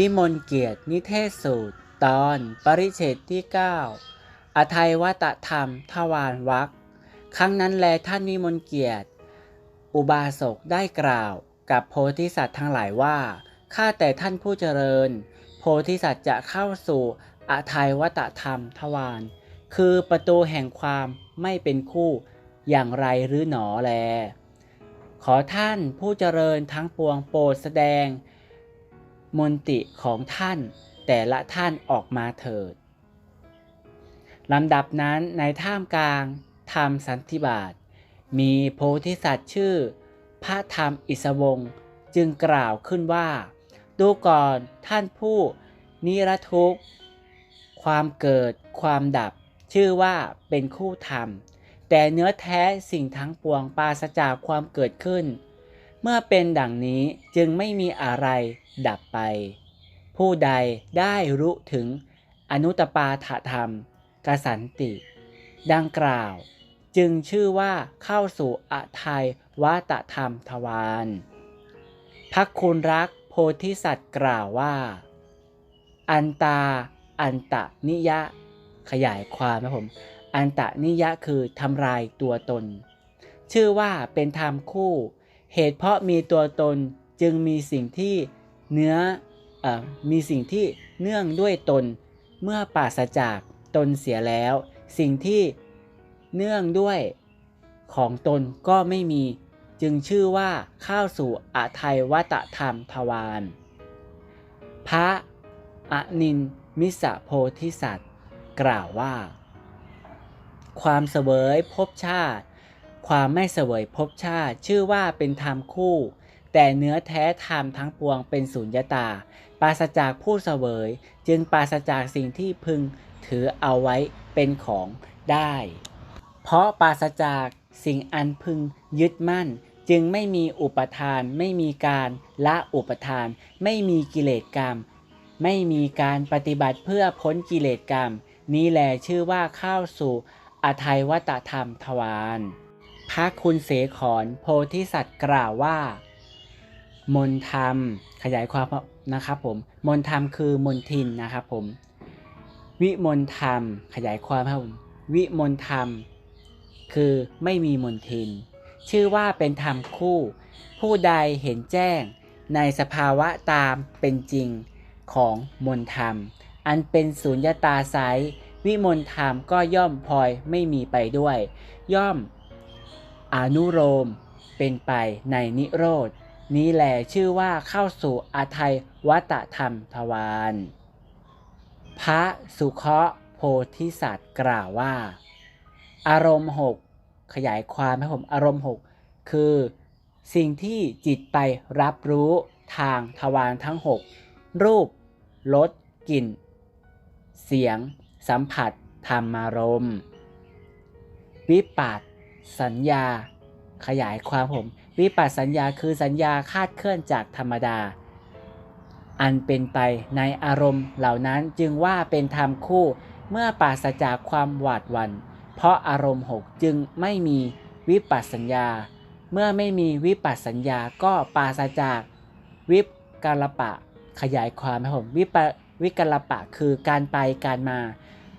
วิมลเกียรตินิเทศสูตร ตอนปริเฉดที่ 9 อทัยวัตธรรม ทวารวักครั้งนั้นแลท่านวิมลเกียรติ อุบาสกได้กล่าวกับโพธิสัตว์ทั้งหลายว่า ข้าแต่ท่านผู้เจริญ โพธิสัตว์จะเข้าสู่อทัยวัตธรรมทวาร คือประตูแห่งความไม่เป็นคู่อย่างไรหรือหนอแล ขอท่านผู้เจริญทั้งปวงโปรดแสดง มนติของท่านแต่ละท่านออกมาเถิดลำดับนั้นในท่ามกลางธรรมสันติบาตมีโพธิสัตว์ชื่อ พระธรรมอิสวงจึงกล่าวขึ้นว่า ดูก่อนท่านผู้นิรทุกข์ ความเกิดความดับ ชื่อว่าเป็นคู่ธรรม แต่เนื้อแท้สิ่งทั้งปวงปราศจากความเกิดขึ้น เมื่อเป็นดังนี้จึงไม่มีอะไรดับไป ผู้ใดได้รู้ถึงอนุตปาถธรรม กสันติ ดังกล่าว จึงชื่อว่าเข้าสู่อทัยวาตธรรมทวารพักคุณรักโพธิสัตว์กล่าวว่า อันตา อันตะนิยะ ขยายความนะผม อันตะนิยะคือทำลายตัวตน ชื่อว่าเป็นธรรมคู่ เหตุเพราะมีตัวตนจึงมีสิ่งที่เนื้ออมีสิ่งที่เนื่องด้วยตน เมื่อปราศจากตนเสียแล้ว สิ่งที่เนื่องด้วยของตนก็ไม่มี จึงชื่อว่าเข้าสู่อทัยวัตธรรมทวารพระอนินมิสะโพธิสัตว์ กล่าวว่า ความเสวยภพชาติ ความไม่เสวยภพชาติ ชื่อว่าเป็นธรรมคู่ แต่เนื้อแท้ธรรมทั้งปวงเป็นสุญญตา ปราศจากผู้เสวย จึงปราศจากสิ่งที่พึงถือเอาไว้เป็นของได้ เพราะปราศจากสิ่งอันพึงยึดมั่น จึงไม่มีอุปทาน ไม่มีการละอุปทาน ไม่มีกิเลสกรรม ไม่มีการปฏิบัติเพื่อพ้นกิเลสกรรม นี้แหละชื่อว่าเข้าสู่อทัยวัตธรรมทวาร พระคุณเสขอนโพธิสัตว์กล่าวว่า มนธรรมขยายความนะครับผมมนธรรมคือมนทินนะครับผม วิมนธรรมขยายความครับผมวิมนธรรม คือไม่มีมนทิน ชื่อว่าเป็นธรรมคู่ ผู้ใดเห็นแจ้ง ในสภาวะตามเป็นจริงของมนธรรม อันเป็นสุญญตาไซส์วิมลธรรมก็ย่อมพลอยไม่มีไปด้วย ย่อม อนุโลมเป็นไปในนิโรธนี้แหละชื่อว่าเข้าสู่อาทัยวัตธรรมทวารพระสุเคราะห์โพธิสัตว์กล่าวว่า อารมณ์หกขยายความให้ผมอารมณ์หกคือ สิ่งที่จิตไปรับรู้ทางทวารทั้งหกรูปรสกลิ่น เสียง สัมผัสธรรมารมณ์วิปัส สัญญา ขยายความผม วิปัสสัญญาคือสัญญาคาดเคลื่อนจากธรรมดา อันเป็นไปในอารมณ์เหล่านั้นจึงว่าเป็นธรรมคู่เมื่อปราศจากความหวาดหวัน่นเพราะอารมณ์หกจึงไม่มีวิปัสสัญญา เมื่อไม่มีวิปัสสัญญาก็ปราศจากวิปกาลปะ ขยายความให้ผมวิปวิกลปะคือการไปการมา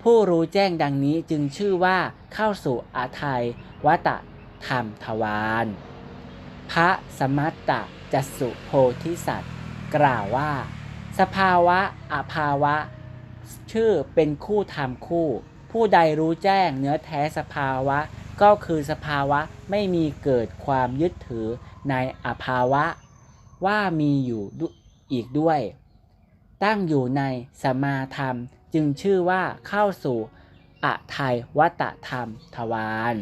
ผู้รู้แจ้งดังนี้จึงชื่อว่าเข้าสู่อาทัยวัตธรรมทวารพระสมัตตะจัสสุโพธิสัตว์ กล่าวว่า สภาวะอภาวะ ชื่อเป็นคู่ธรรมคู่ ผู้ใดรู้แจ้งเนื้อแท้สภาวะ ก็คือสภาวะไม่มีเกิดความยึดถือในอภาวะ ว่ามีอยู่อีกด้วย ตั้งอยู่ในสมาธรรม จึงชื่อว่าเข้าสู่อทัยวัตธรรมทวาร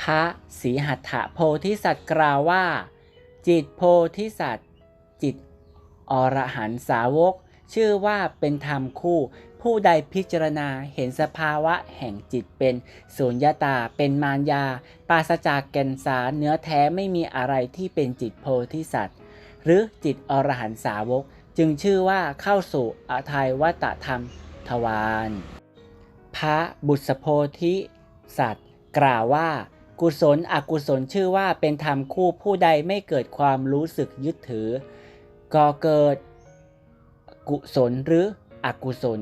พระสีหัตถะโพธิสัตว์กล่าวว่า จิตโพธิสัตว์ จิตอรหันสาวก ชื่อว่าเป็นธรรมคู่ ผู้ใดพิจารณาเห็นสภาวะแห่งจิตเป็นสุญญาตาเป็นมารยา ปราศจากแก่นสารเนื้อแท้ไม่มีอะไรที่เป็นจิตโพธิสัตว์ หรือจิตอรหันสาวก จึงชื่อว่าเข้าสู่อทัยวัตธรรม ทวารพระบุษโพธิสัตว์ กล่าวว่า กุศลอกุศลชื่อว่าเป็นธรรมคู่ผู้ใดไม่เกิดความรู้สึกยึดถือ ก็เกิดกุศลหรืออกุศล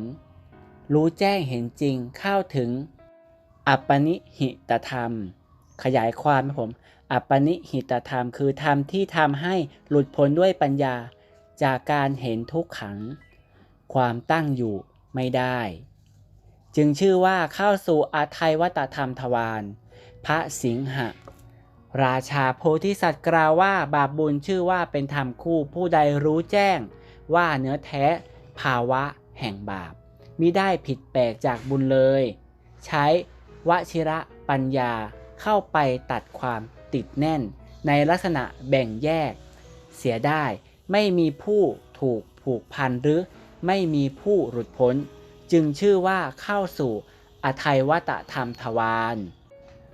รู้แจ้งเห็นจริงเข้าถึง อัปปนิหิตธรรม ขยายความนะผม อัปปนิหิตธรรม คือธรรมที่ทำให้หลุดพ้นด้วยปัญญาจากการเห็นทุกขัง ความตั้งอยู่ ไม่ได้ จึงชื่อว่าเข้าสู่อาทัยวัตธรรมทวารพระสิงหะ ราชาโพธิสัตว์กล่าวว่าบาปบุญชื่อว่าเป็นธรรมคู่ผู้ใดรู้แจ้ง ว่าเนื้อแท้ภาวะแห่งบาปมิได้ผิดแปลกจากบุญเลย ใช้วชิระปัญญาเข้าไปตัดความติดแน่น ในลักษณะแบ่งแยก เสียได้ไม่มีผู้ถูกผูกพันหรือ ไม่มีผู้หลุดพ้น จึงชื่อว่าเข้าสู่อทัยวัตธรรมทวาร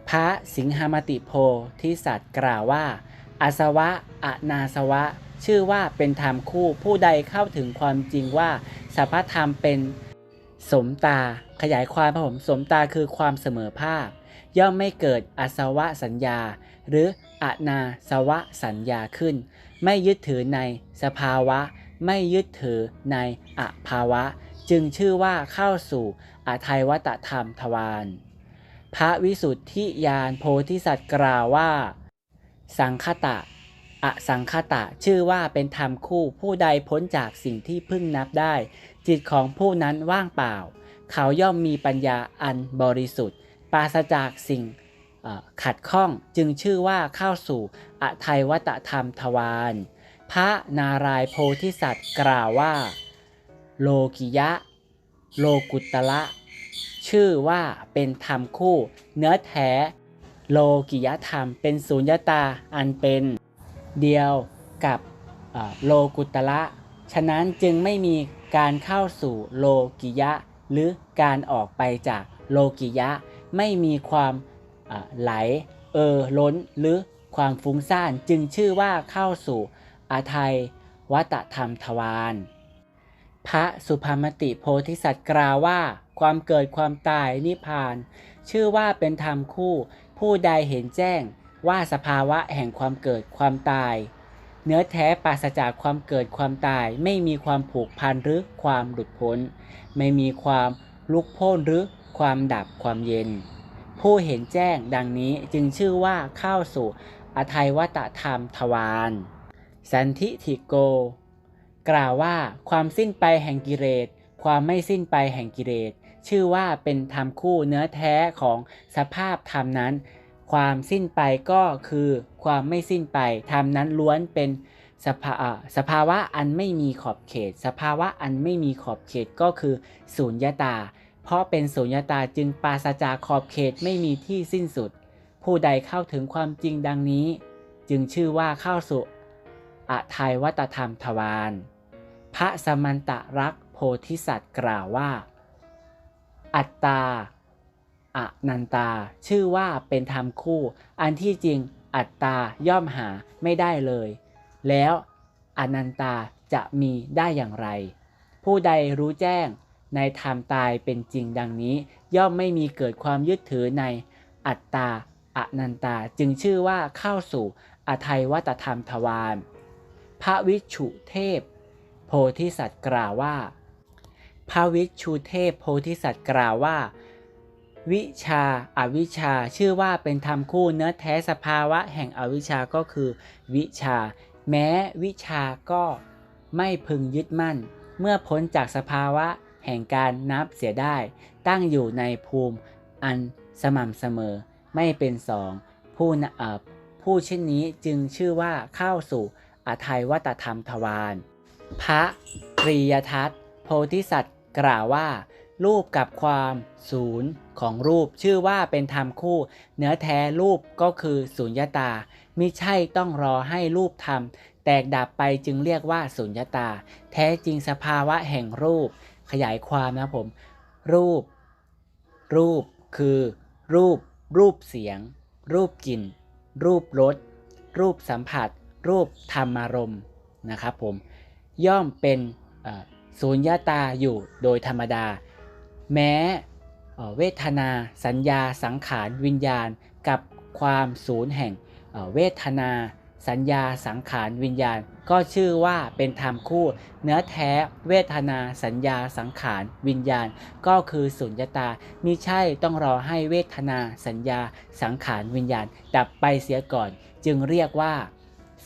พระสิงหามติโพธิสัตว์กล่าวว่าอาสวะอนาสวะ ชื่อว่าเป็นธรรมคู่ผู้ใดเข้าถึงความจริงว่าสัพพธรรมเป็นสมตา ขยายความพระผมสมตาคือความเสมอภาค ย่อมไม่เกิดอาสวะสัญญา หรืออนาสวะสัญญาขึ้น ไม่ยึดถือในสภาวะ ไม่ยึดถือในอภาวะ จึงชื่อว่าเข้าสู่อทัยวัตธรรมทวารพระวิสุทธิยานโพธิสัตว์กล่าวว่า สังคตะอสังคตะชื่อว่าเป็นธรรมคู่ผู้ใดพ้นจากสิ่งที่พึ่งนับได้ จิตของผู้นั้นว่างเปล่า เขาย่อมมีปัญญาอันบริสุทธิ์ ปราศจากสิ่งขัดข้องจึงชื่อว่าเข้าสู่อทัยวัตธรรมทวาร พระนารายโพธิสัตว์กล่าวว่า โลกิยะ โลกุตละ ชื่อว่าเป็นธรรมคู่ เนื้อแท้ โลกิยธรรมเป็นสุญญตาอันเป็นเดียวกับโลกุตละ ฉะนั้นจึงไม่มีการเข้าสู่โลกิยะ หรือการออกไปจากโลกิยะ ไม่มีความไหล เออล้นหรือความฟุ้งซ่านจึงชื่อว่าเข้าสู่ อาทัยวัตธรรมทวารพระสุภามติโพธิสัตว์กล่าวว่า ความเกิดความตายนิพพาน ชื่อว่าเป็นธรรมคู่ ผู้ใดเห็นแจ้งว่าสภาวะแห่งความเกิดความตาย เนื้อแท้ปราศจากความเกิดความตาย ไม่มีความผูกพันหรือความหลุดพ้น ไม่มีความลุกโพ้นหรือความดับความเย็น ผู้เห็นแจ้งดังนี้จึงชื่อว่าเข้าสู่อทัยวัตธรรมทวาร สันทิฐิโก กล่าวว่าความสิ้นไปแห่งกิเลสความไม่สิ้นไปแห่งกิเลสชื่อว่าเป็นธรรมคู่เนื้อแท้ของสภาพธรรมนั้น ความสิ้นไปก็คือความไม่สิ้นไปธรรมนั้นล้วนเป็นสภาสภาวะอันไม่มีขอบเขต สภาวะอันไม่มีขอบเขตก็คือสูญญตา เพราะเป็นสูญญตาจึงปราศจากขอบเขตไม่มีที่สิ้นสุด ผู้ใดเข้าถึงความจริงดังนี้ จึงชื่อว่าเข้าสู่ อทัยวัตธรรมทวารพระสมันตรักโพธิสัตว์กล่าวว่า อัตตาอนันตา ชื่อว่าเป็นธรรมคู่ อันที่จริงอัตตาย่อมหาไม่ได้เลย แล้วอนันตาจะมีได้อย่างไร ผู้ใดรู้แจ้งในธรรมตายเป็นจริงดังนี้ ย่อมไม่มีเกิดความยึดถือในอัตตาอนันตาจึงชื่อว่าเข้าสู่อทัยวัตธรรมทวาร พระวิชุเทพ โพธิสัตว์กล่าวว่า พระวิชุเทพโพธิสัตว์กล่าวว่า วิชาอาวิชาชื่อว่าเป็นธรรมคู่เนื้อแท้สภาวะแห่งอวิชาก็คือ วิชา แม้วิชาก็ไม่พึงยึดมั่น เมื่อพ้นจากสภาวะแห่งการนับเสียได้ ตั้งอยู่ในภูมิอันสม่ำเสมอ ไม่เป็นสอง ผู้นะเอ่อผู้เช่นนี้จึงชื่อว่าเข้าสู่ อทัยวัตธรรมทวารพระกรียทัตโพธิสัตว์กล่าวว่า รูปกับความศูนย์ของรูปชื่อว่าเป็นธรรมคู่ เนื้อแท้รูปก็คือสุญญตามิใช่ต้องรอให้รูปธรรม แตกดับไปจึงเรียกว่าสุญญตา แท้จริงสภาวะแห่งรูป ขยายความนะผม รูป รูปคือ รูป รูปเสียง รูปกลิ่น รูปรสรูปสัมผัส รูปธรรมารมณ์นะครับผมย่อมเป็นเอ่อสูญญาตาอยู่โดยธรรมดา แม้เวทนาสัญญาสังขารวิญญาณ กับความศูนย์แห่งเอ่อเวทนา สัญญาสังขารวิญญาณ ก็ชื่อว่าเป็นธรรมคู่ เนื้อแท้เวทนาสัญญาสังขารวิญญาณ ก็คือสุญญตามิใช่ต้องรอให้เวทนาสัญญาสังขารวิญญาณ ดับไปเสียก่อน จึงเรียกว่า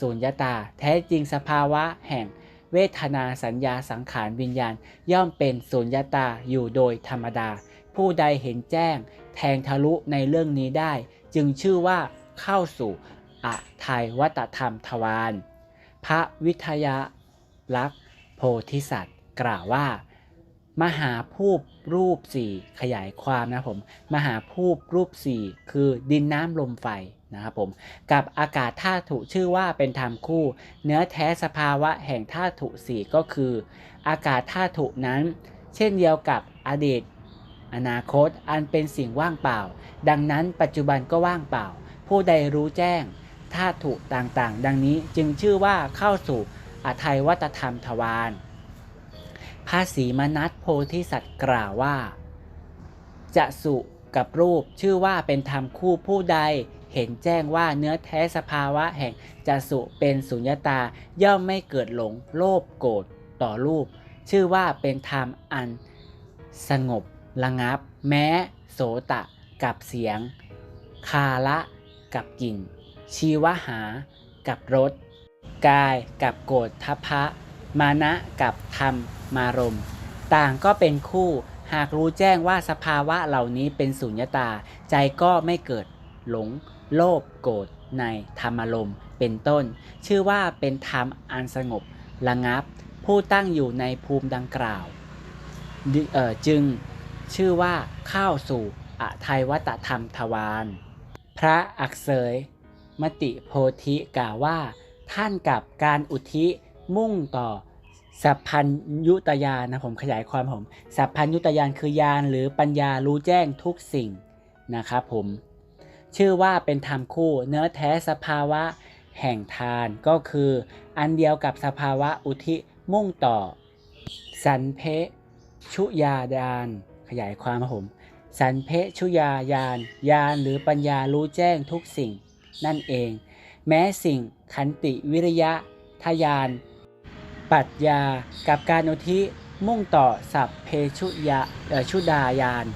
สุญญตา แท้จริงสภาวะแห่งเวทนาสัญญาสังขารวิญญาณ ย่อมเป็นสุญญตาอยู่โดยธรรมดา ผู้ใดเห็นแจ้ง แทงทะลุในเรื่องนี้ได้ จึงชื่อว่าเข้าสู่อะทัยวัตธรรมทวารพระวิทยาลักษณ์โพธิสัตว์ กล่าวว่า มหาภูปรูปสี่ขยายความนะผม มหาภูปรูปสี่คือดินน้ำลมไฟ นะครับผมกับอากาศธาตุชื่อว่าเป็นธรรมคู่ เนื้อแท้สภาวะแห่งธาตุสี่ก็คือ อากาศธาตุนั้น เช่นเดียวกับอดีต อนาคตอันเป็นสิ่งว่างเปล่า ดังนั้นปัจจุบันก็ว่างเปล่า ผู้ใดรู้แจ้งธาตุต่างๆ ดังนี้จึงชื่อว่าเข้าสู่อทัยวัตธรรมทวารภาษีมนัสโพธิสัตว์กล่าวว่า จะสุกับรูปชื่อว่าเป็นธรรมคู่ผู้ใด เห็นแจ้งว่าเนื้อแท้สภาวะแห่งจสุเป็นสุญญตาย่อมไม่เกิดหลงโลภโกรธต่อรูป ชื่อว่าเป็นธรรมอันสงบระงับ แม้โสตะกับเสียง คาละกับกลิ่น ชีวหา กับรสกายกับโกรธทพะ มานะกับธรรมมารม ต่างก็เป็นคู่หากรู้แจ้งว่าสภาวะเหล่านี้เป็นสุญญตา ใจก็ไม่เกิดหลง โลภโกรธในธรรมารมณ์เป็นต้น ชื่อว่าเป็นธรรมอันสงบระงับ ผู้ตั้งอยู่ในภูมิดังกล่าวจึงชื่อว่าเข้าสู่อทัยวัตธรรมทวารพระอักเสยมติโพธิกล่าวว่า ท่านกับการอุทิมุ่งต่อสัพพัญยุตยานนะผมขยายความผมสัพพัญยุตยานคือญาณหรือปัญญารู้แจ้งทุกสิ่งนะครับผม ชื่อว่าเป็นธรรมคู่เนื้อแท้สภาวะแห่งทานก็คือ อันเดียวกับสภาวะอุทิมุ่งต่อ สันเพชุยาดานขยายความผม สันเพชุยายานญาณหรือปัญญารู้แจ้งทุกสิ่ง นั่นเอง แม้สิ่งขันติวิริยะทยานปรัชญากับการอุทิมุ่งต่อสัพเพชุยาชุดายาน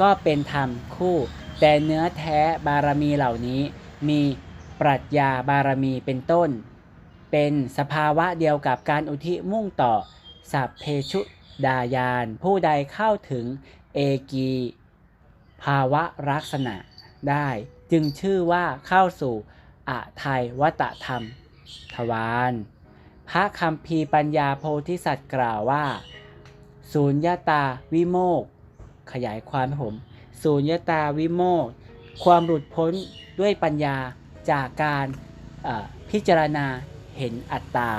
ก็เป็นธรรมคู่ แต่เนื้อแท้บารมีเหล่านี้มีปรัชญาบารมีเป็นต้น เป็นสภาวะเดียวกับการอุทิมุ่งต่อ สัพเพชุดายาน ผู้ใดเข้าถึงเอกีภาวะลักษณะได้ จึงชื่อว่าเข้าสู่อะทัยวัตธรรม ทวารพระคำพีปัญญาโพธิสัตว์กล่าวว่าสูญญาตาวิโมกข์ขยายความให้ผม สูญญตาวิโมกความหลุดพ้นด้วยปัญญาจากการพิจารณาเห็นอัตตา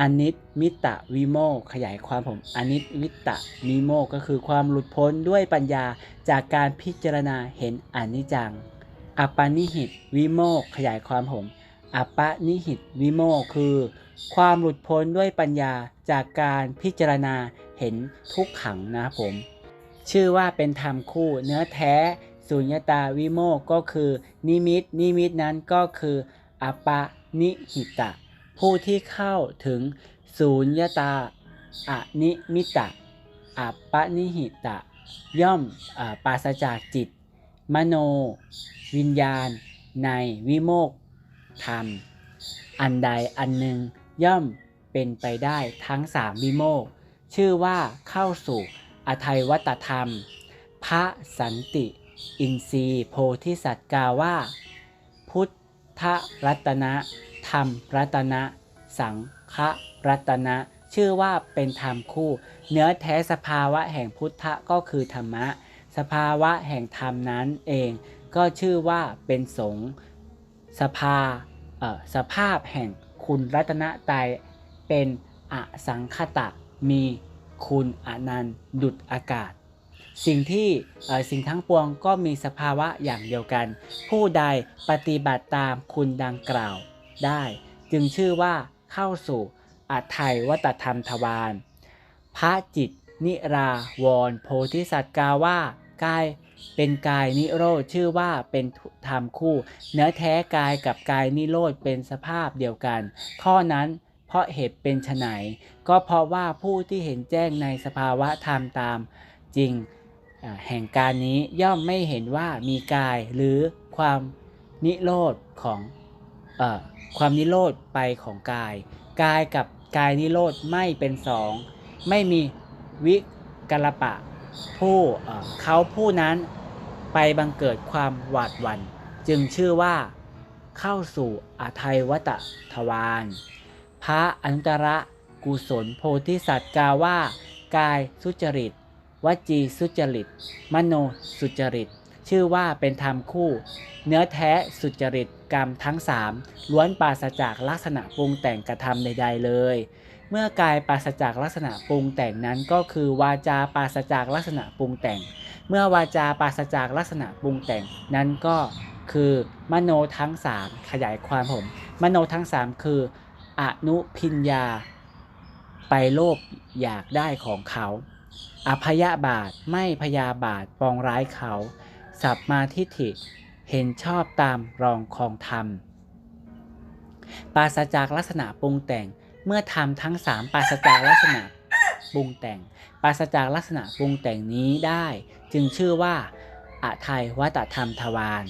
อนิจมิตะวิโมกขยายความผมอนิจมิตะวิโมกก็คือความหลุดพ้นด้วยปัญญาจากการพิจารณาเห็นอนิจจังอปปนิหิตวิโมกขยายความผมอปปนิหิตวิโมกคือ ความหลุดพ้นด้วยปัญญาจากการพิจารณาเห็นทุกขังนะครับผม ชื่อว่าเป็นธรรมคู่ เนื้อแท้สุญญตาวิโมกข์ก็คือ นิมิต นิมิตนั้นก็คืออัปปนิหิตะ ผู้ที่เข้าถึงสูญญตาอนิมิตะอัปปนิหิตะ ย่อมอาปราศจากจิต มโน วิญญาณ ในวิโมกข์ธรรม อันใดอันหนึ่งย่อมเป็นไปได้ทั้งสามวิโมกข์ชื่อว่าเข้าสู่ อทัยวัตธรรม พระสันติ อินทรีย์โพธิสัตว์กล่าวว่า พุทธรัตนะ ธรรมรัตนะ สังฆรัตนะ ชื่อว่าเป็นธรรมคู่ เนื้อแท้สภาวะแห่งพุทธก็คือธรรมะ สภาวะแห่งธรรมนั้นเอง ก็ชื่อว่าเป็นสงสภาสภาพแห่งคุณรัตนตรัยเป็นอสังคตะมี คุณอนันต์ดุดอากาศ สิ่งที่สิ่งทั้งปวงก็มีสภาวะอย่างเดียวกัน ผู้ใดปฏิบัติตามคุณดังกล่าวได้ จึงชื่อว่าเข้าสู่อัตไทยวัตธรรมทวารพระจิตนิราวรโพธิสัตว์กล่าวว่ากายเป็นกายนิโรธชื่อว่าเป็นธรรมคู่ เนื้อแท้กายกับกายนิโรธเป็นสภาพเดียวกัน ข้อนั้น ราะเหตุเป็นไฉนก็เพราะว่าผู้ที่เห็นแจ้งในสภาวะธรรมตามจริงแห่งการนี้ย่อมไม่เห็นว่ามีกายหรือความนิโรธของอความนิโรธไปของกาย กายกับกายนิโรธไม่เป็นสอง ไม่มีวิกลปะ ผู้เขาผู้นั้นไปบังเกิดความหวาดหวัน่นจึงชื่อว่าเข้าสู่อาทัยวัตทวาร พระอนุตตรกุศลโพธิสัตว์กาวว่า กายสุจริต วจีสุจริต มโนสุจริต ชื่อว่าเป็นธรรมคู่ เนื้อแท้สุจริตกรรมทั้งสามล้วนปราศจากลักษณะปรุงแต่งกระทำใดๆเลย เมื่อกายปราศจากลักษณะปรุงแต่งนั้นก็คือวาจาปราศจากลักษณะปรุงแต่ง เมื่อวาจาปราศจากลักษณะปรุงแต่งนั้นก็คือมโนทั้งสามขยายความผม มโนทั้งสามคือ อนุพิญญา ไปโลภอยากได้ของเขา อภยาบาทไม่พยาบาทปองร้ายเขา สัพมาทิฏฐิเห็นชอบตามรองของธรรม ปราศจากลักษณะปรุงแต่งเมื่อทำทั้งสามปราศจากลักษณะปรุงแต่ง ปราศจากลักษณะปรุงแต่งนี้ได้ จึงชื่อว่าอาทัยวัตธรรมทวาร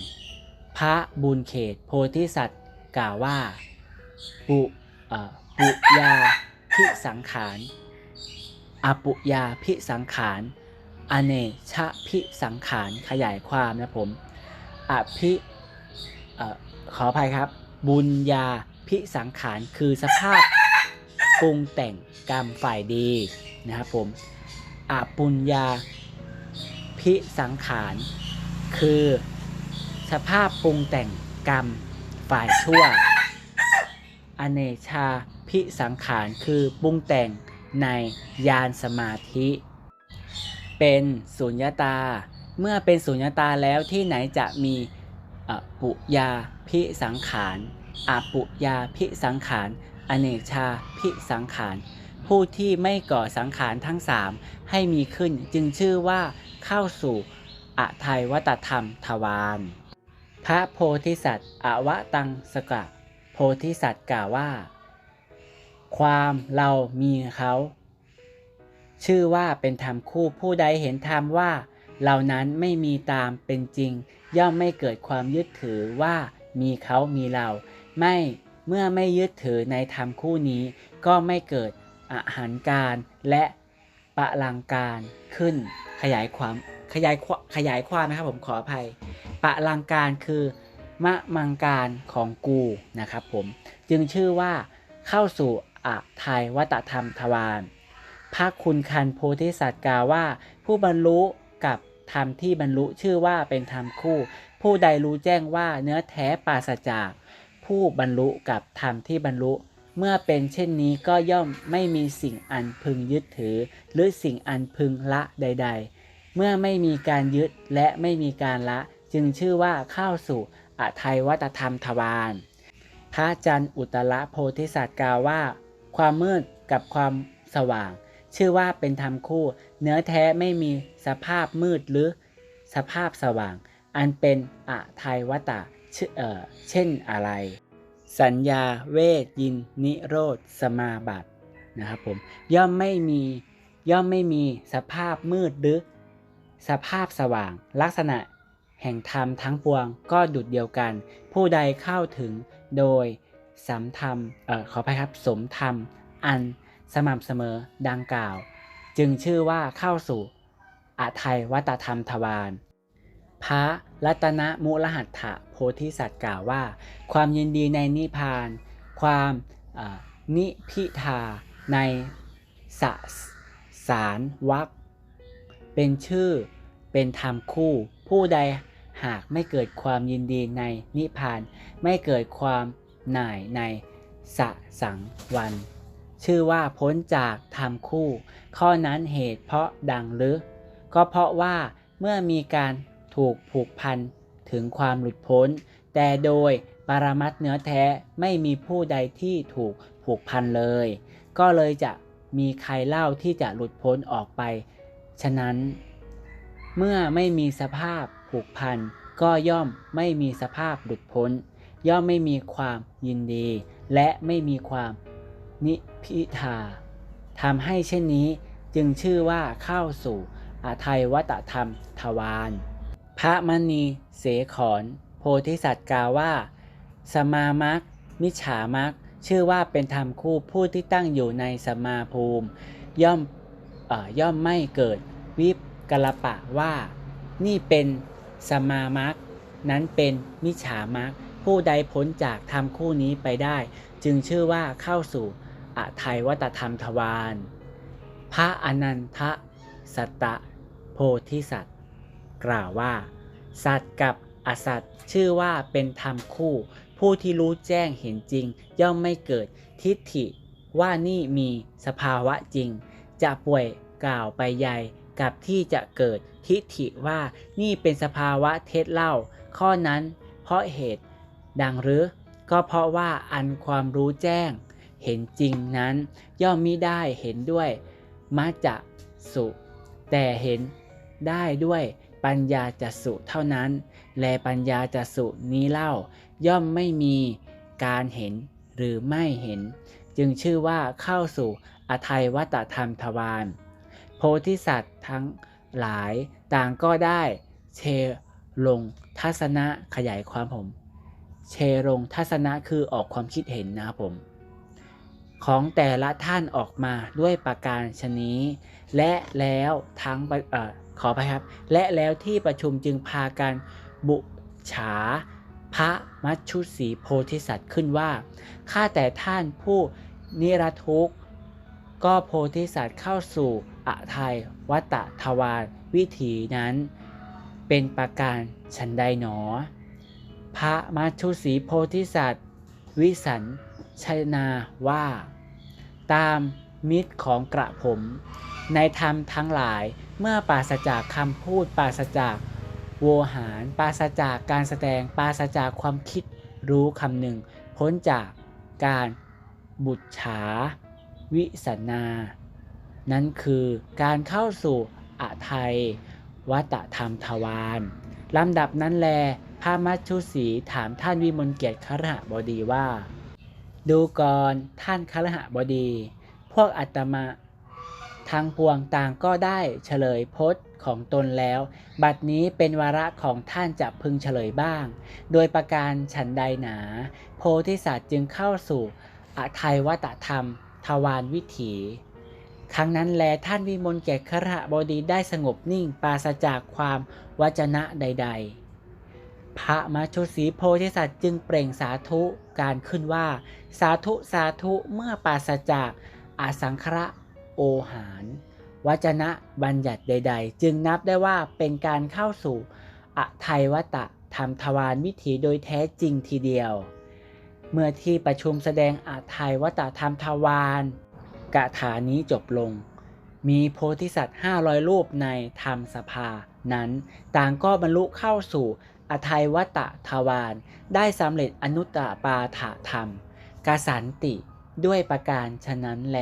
พระบุญเขตโพธิสัตว์กล่าวว่า ปุ ปุยาพิสังขารอปุยาพิสังขารอเนชะพิสังขารขยายความนะผมอภิอขออภัยครับ บุญญาพิสังขารคือสภาพปรุงแต่งกรรมฝ่ายดีนะครับผมอปุญญาพิสังขารคือสภาพปรุงแต่งกรรมฝ่ายชั่ว อเนชาพิสังขารคือปรุงแต่งในยานสมาธิ เป็นสุญญาตา เมื่อเป็นสุญญาตาแล้วที่ไหนจะมีอปุยาพิสังขารอปุยาพิสังขารอเนชาพิสังขาร ผู้ที่ไม่ก่อสังขารทั้งสามให้มีขึ้นจึงชื่อว่าเข้าสู่อทัยวัตธรรมทวารพระโพธิสัตว์อวตังสกะ โพธิสัตว์กล่าวว่า ความเรามีเขาชื่อว่าเป็นธรรมคู่ผู้ใดเห็นธรรมว่า เหล่านั้นไม่มีตามเป็นจริง ย่อมไม่เกิดความยึดถือว่ามีเขามีเรา ไม่เมื่อไม่ยึดถือในธรรมคู่นี้ ก็ไม่เกิดอาหารการและปะลังการขึ้น ขยายความขยายควขยายความนะครับผมขออภัย ปะลังการคือ มะมังการของกูนะครับผมจึงชื่อว่าเข้าสู่อะทายวัตธรรมทวารพระคุณคันโพธิสัตว์กล่าวว่า ผู้บรรลุกับธรรมที่บรรลุชื่อว่าเป็นธรรมคู่ ผู้ใดรู้แจ้งว่าเนื้อแท้ปราศจากผู้บรรลุกับธรรมที่บรรลุ เมื่อเป็นเช่นนี้ก็ย่อมไม่มีสิ่งอันพึงยึดถือ หรือสิ่งอันพึงละใด ๆ เมื่อไม่มีการยึดและไม่มีการละ จึงชื่อว่าเข้าสู่ อทัยวัตธรรมทวารพระจันทร์อุตระโพธิสัตว์กล่าวว่า ความมืดกับความสว่าง ชื่อว่าเป็นธรรมคู่ เนื้อแท้ไม่มีสภาพมืดหรือสภาพสว่าง อันเป็นอทัยวัตะชื่อเอ่อเช่นอะไร สัญญาเวทยิน นิโรธ สมาบัตินะครับผมย่อมไม่มีย่อมไม่มีสภาพมืดหรือ สภาพสว่าง ลักษณะ แห่งธรรมทั้งปวงก็ดุดเดียวกัน ผู้ใดเข้าถึงโดยสมธรรมเอ่อขออภัยครับสมธรรม อันสม่ำเสมอดังกล่าว จึงชื่อว่าเข้าสู่อาทัยวัตธรรมทวารพระรัตนมุลหัตถะโพธิสัตว์กล่าวว่า ความยินดีในนิพพาน ความนิพิทาในสสารวักเป็นชื่อเป็นธรรมคู่ผู้ใด หากไม่เกิดความยินดีในนิพพาน ไม่เกิดความหน่ายในสะสังวัน ชื่อว่าพ้นจากธรรมคู่ ข้อนั้นเหตุเพราะดังหรือ ก็เพราะว่าเมื่อมีการถูกผูกพันถึงความหลุดพ้น แต่โดยปรมัตเนื้อแท้ไม่มีผู้ใดที่ถูกผูกพันเลย ก็เลยจะมีใครเล่าที่จะหลุดพ้นออกไป ฉะนั้น เมื่อไม่มีสภาพ ผูกพันก็ย่อมไม่มีสภาพหลุดพ้น ย่อมไม่มีความยินดี และไม่มีความนิพิทาทำให้เช่นนี้จึงชื่อว่าเข้าสู่อาทัยวัตธรรมทวารพระมณีเสขรโพธิสัตว์กล่าวว่า สมามักมิฉามักชื่อว่าเป็นธรรมคู่ผู้ที่ตั้งอยู่ในสมาภูมิ ย่อมอย่อมไม่เกิดวิปกลปะว่า นี่เป็น สมามักนั้นเป็นมิจฉามักผู้ใดพ้นจากธรรมคู่นี้ไปได้ จึงชื่อว่าเข้าสู่อาทัยวัตธรรมทวารพระอนันทสัตตะโพธิสัตว์ กล่าวว่า สัตว์กับอสัตว์ชื่อว่าเป็นธรรมคู่ ผู้ที่รู้แจ้งเห็นจริง ย่อมไม่เกิดทิฏฐิว่านี่มีสภาวะจริง จะป่วยกล่าวไปใหญ่กับที่จะเกิด ทิฏฐิว่านี่เป็นสภาวะเท็จเล่า ข้อนั้นเพราะเหตุ ดังหรือ ก็เพราะว่าอันความรู้แจ้ง เห็นจริงนั้น ย่อมมิได้เห็นด้วยมัจจะสุ แต่เห็นได้ด้วยปัญญาจัสุเท่านั้น และปัญญาจัสสุนี้เล่า ย่อมไม่มีการเห็นหรือไม่เห็น จึงชื่อว่าเข้าสู่อทัยวัตธรรมทวารโพธิสัตว์ทั้ง หลายต่างก็ได้เชลงทัศนะขยายความผม เชลงทัศนะคือออกความคิดเห็นนะครับผม ของแต่ละท่านออกมาด้วยประการชนี้ และแล้วทั้งออขอไปครับ และแล้วที่ประชุมจึงพากันบุฉาพระมัชชุสีโพธิสัตว์ขึ้นว่า ข้าแต่ท่านผู้นิรทุกข์ ก็โพธิสัตว์เข้าสู่อะทัยวัตทวารวิถีนั้น เป็นประการฉันใดหนอ พระมัชชุสีโพธิสัตว์ วิสันชนาว่า ตามมิตรของกระผม ในธรรมทั้งหลายเมื่อปราศจากคำพูดปราศจากโวหารปราศจากการแสดงปราศจากความคิดรู้คำหนึ่ง พ้นจากการบุตรฉา วิสันนานั่นคือการเข้าสู่อะทัยวัตธรรมทวารลำดับนั้นแลพระมัชชุสีถามท่านวิมลเกียรติครหบดีว่า ดูก่อนท่านครหบดี พวกอัตมาทางพวงต่างก็ได้เฉลยพจน์ของตนแล้ว บัดนี้เป็นวาระของท่านจะพึงเฉลยบ้าง โดยประการฉันใดหนา โพธิสัตว์จึงเข้าสู่อะทัยวัตธรรม ทวารวิถี ครั้งนั้นแลท่านวิมลแก่ครหบดีได้สงบนิ่งปราศจากความวจนะใด ๆ พระมัชุสีโพธิสัตว์จึงเปล่งสาธุการขึ้นว่า สาธุสาธุเมื่อปราศจากอาสังคระโอหารวจนะบัญญัติใด ๆ จึงนับได้ว่าเป็นการเข้าสู่อะทัยวัตธรรมทวารวิถีโดยแท้จริงทีเดียว เมื่อที่ประชุมแสดงอะทัยวัตธรรมทวารกะถานี้จบลง มีโพธิสัตว์ 500 รูปในธรรมสภา นั้นต่างก็บรรลุเข้าสู่อทัยวัตทวารได้สำเร็จอนุตตปาถธรรม กสันติด้วยประการฉะนั้นแล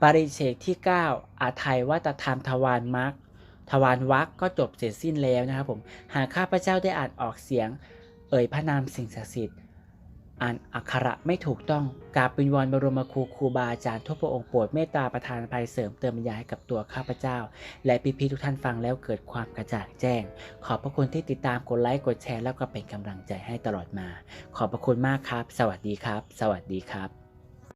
ปริเชกที่ 9 อาทัยวัตธรรมทวารมรรคทวารวักก็จบเสร็จสิ้นแล้วนะครับผม หากข้าพเจ้าได้อ่านออกเสียง เอ่ยพระนามสิ่งศักดิ์สิทธิ์ อ่านอักขระไม่ถูกต้องกราบเป็นวอนบรมครูครูบาอาจารย์ทุกพระองค์โปรดเมตตาประทานภัยเสริมเติมปัญญาให้กับตัวข้าพเจ้า และพี่ๆทุกท่านฟังแล้วเกิดความกระจ่างแจ้ง ขอบพระคุณที่ติดตามกดไลค์กดแชร์แล้วก็เป็นกำลังใจให้ตลอดมา ขอบพระคุณมากครับ สวัสดีครับ สวัสดีครับ